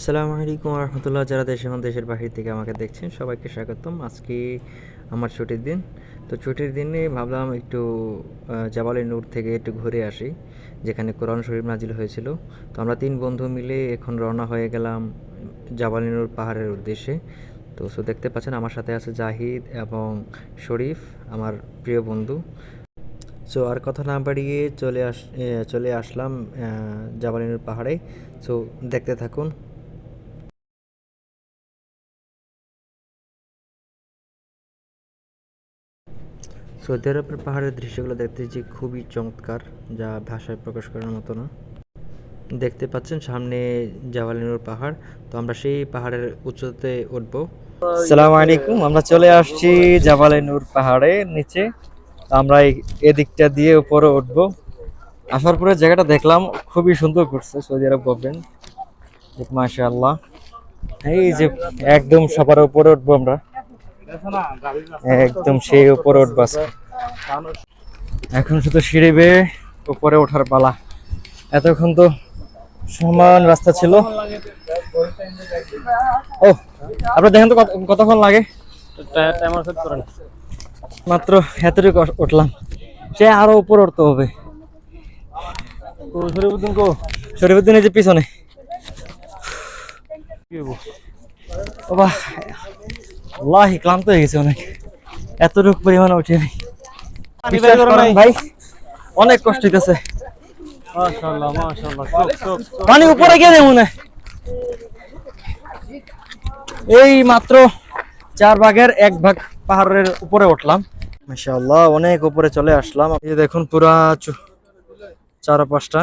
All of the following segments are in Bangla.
আসসালামু আলাইকুম রহমতুল্লাহ যারা দেশ এবং দেশের বাহির থেকে আমাকে দেখছেন সবাইকে স্বাগতম। আজকে আমার ছুটির দিন। তো ছুটির দিনে ভাবলাম একটু আহ, জাবালে নূর থেকে একটু ঘুরে আসি যেখানে কোরআন শরীফ নাজিল হয়েছিল। তো আমরা তিন বন্ধু মিলে এখন রওনা হয়ে গেলাম জাবালে নূর পাহাড়ের উদ্দেশ্যে। তো সো দেখতে পাচ্ছেন আমার সাথে আছে জাহিদ এবং শরীফ আমার প্রিয় বন্ধু। সো আর কথা না বাড়িয়ে চলে আস চলে আসলাম জাবালিনুর পাহাড়ে। সো দেখতে থাকুন। সৌদি আরবের পাহাড়ের দৃশ্যগুলো দেখতে যে খুবই চমৎকার, যা ভাষায় প্রকাশ করার মতো না। দেখতে পাচ্ছেন সামনে জাবালিনুর পাহাড়। তো আমরা সেই পাহাড়ের উচ্চতাতে উঠবো। সালাম আলাইকুম, আমরা চলে আসছি জাবালে নূর পাহাড়ে নিচে। আমরা এদিকটা দিয়ে উপরে উঠব। আসার পরে জায়গাটা দেখলাম খুবই সুন্দর করছে সৌদি আরব গভর্নমেন্ট। মাশা আল্লাহ এই যে একদম সবার উপরে উঠবো আমরা। একদম সেই উপরে উঠবো। এখন শুধু সিঁড়ি বেয়ে উপরে ওঠার পালা। এতক্ষণ তো সমান রাস্তা ছিল। ও, আপনার দেখেন তো কত- কতক্ষণ লাগে? মাত্র এতটুকু উঠলাম। সে আরও উপর উঠতে হবে। শরীফুদ্দিন কো? শরীফুদ্দিন এই যে পিছনে। বাহ আল্লাহ ক্লান্ত হয়ে গেছে অনেক। এতটুকু পরিমাণে উঠে ভাই অনেক কষ্ট হইতেছে। পানি উপরে গিয়ে দেবো না এই মাত্র চার ভাগের এক ভাগ পাহাড়ের উপরে উঠলাম। মাশাআল্লাহ অনেক উপরে চলে আসলাম। এই দেখুন পুরা চু- চার পাঁচটা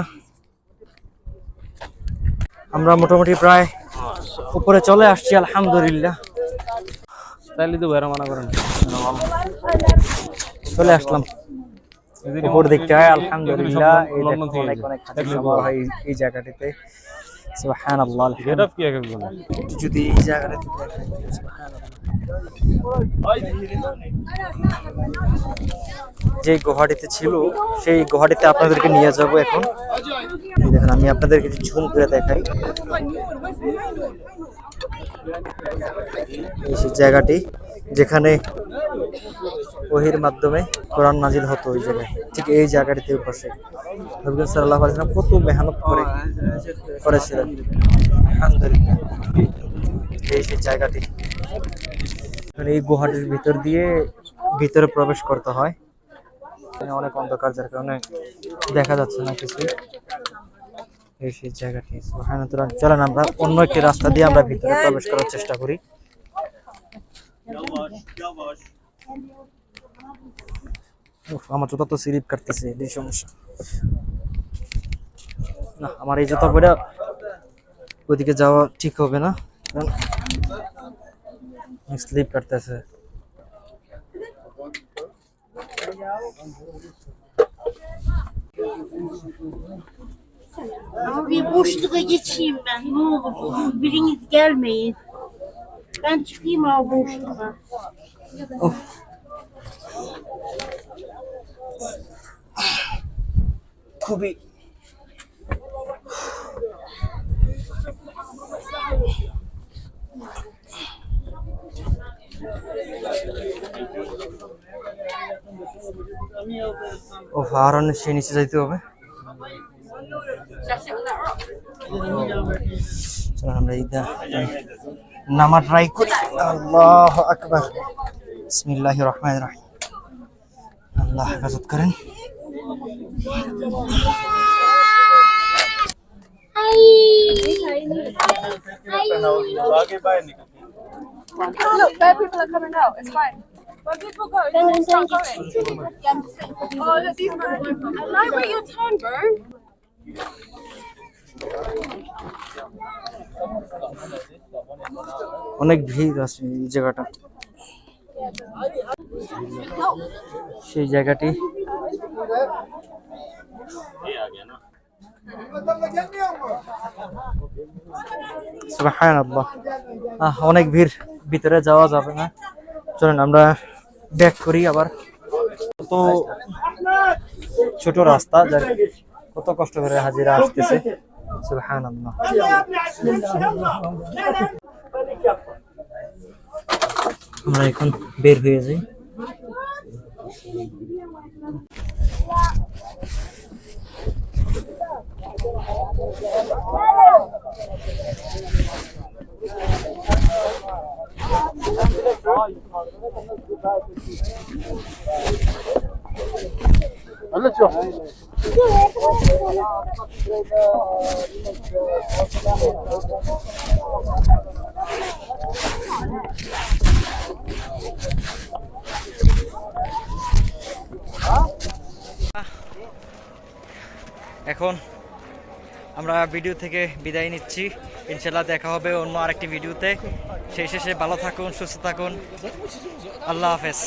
আমরা মোটামুটি প্রায় উপরে চলে আসছি আলহামদুলিল্লাহ। তাইলে তো মানা করেন। চলে আসলাম। উপর দিকটায় আলহামদুলিল্লাহ এই লন্ডন দেখুন থেকে অনেক অনেক এই- এই জায়গাটিতে। সুবহানাল্লাহ গেট কি এক একজন? যদি এই জায়গাটাতে দেখেন যে গুহাটিতে ছিল সেই গুহাটিতে আপনাদেরকে নিয়ে যাব এখন। দেখেন আমি আপনাদেরকে ঝুম করে দেখাই। এই সেই জায়গাটি, যেখানে ওহির মাধ্যমে কোরআন নাজিল হতো ওই জায়গায়। ঠিক এই জায়গাটিতে বসে নবী সাল্লাল্লাহু আলাইহি ওয়াসাল্লাম কত মেহনত করে করেছিলেন। আলহামদুলিল্লাহ। এই সেই জায়গাটি এই গুহাটির ভিতর দিয়ে ভিতরে প্রবেশ করতে হয়। অনেক অন্ধকার, যার কারণে দেখা যাচ্ছে না কিছু এই সেই জায়গাটি। সুবহানাল্লাহ। চলেন আমরা অন্য একটি রাস্তা দিয়ে আমরা ভিতরে প্রবেশ করার চেষ্টা করি। আমার জুতা তো স্লিপ কাটতেছে, এই সমস্যা। না, আমার এই জুতা পরে ওইদিকে যাওয়া ঠিক হবে না। স্লিপ কাটতেছে। Ama bir boşluğa geçeyim ben. Ne olur. Biriniz gelmeyin. Ben çıkayım abi boşluğa. খুবই ও আর অনেক সে নিচে যাইতে হবে চলো আমরা এইটা নামা ট্রাই করি আল্লাহ আকবার বিসমিল্লাহির রহমানির রহিম আল্লাহ হেফাজত করেন Look, there people are coming out. It's fine. When people go, don't start going. Yeah, I'm just saying. Oh, look, these men. No, wait your turn, bro. অনেক ভিড় আছে এই জায়গাটা। সেই জায়গাটি। অনেক ভিড়, ভিতরে যাওয়া যাবে না। চলেন, আমরা ব্যাক করি আবার। তো ছোট রাস্তা, যার কত কষ্ট করে হাজিরা আসতেছে। সুবহানাল্লাহ। আমরা এখন বের হয়ে যাই। এখন আমরা ভিডিও থেকে বিদায় নিচ্ছি। ইনশাল্লাহ দেখা হবে অন্য আরেকটি ভিডিওতে সেই শেষে ভালো থাকুন, সুস্থ থাকুন। আল্লাহ হাফেজ।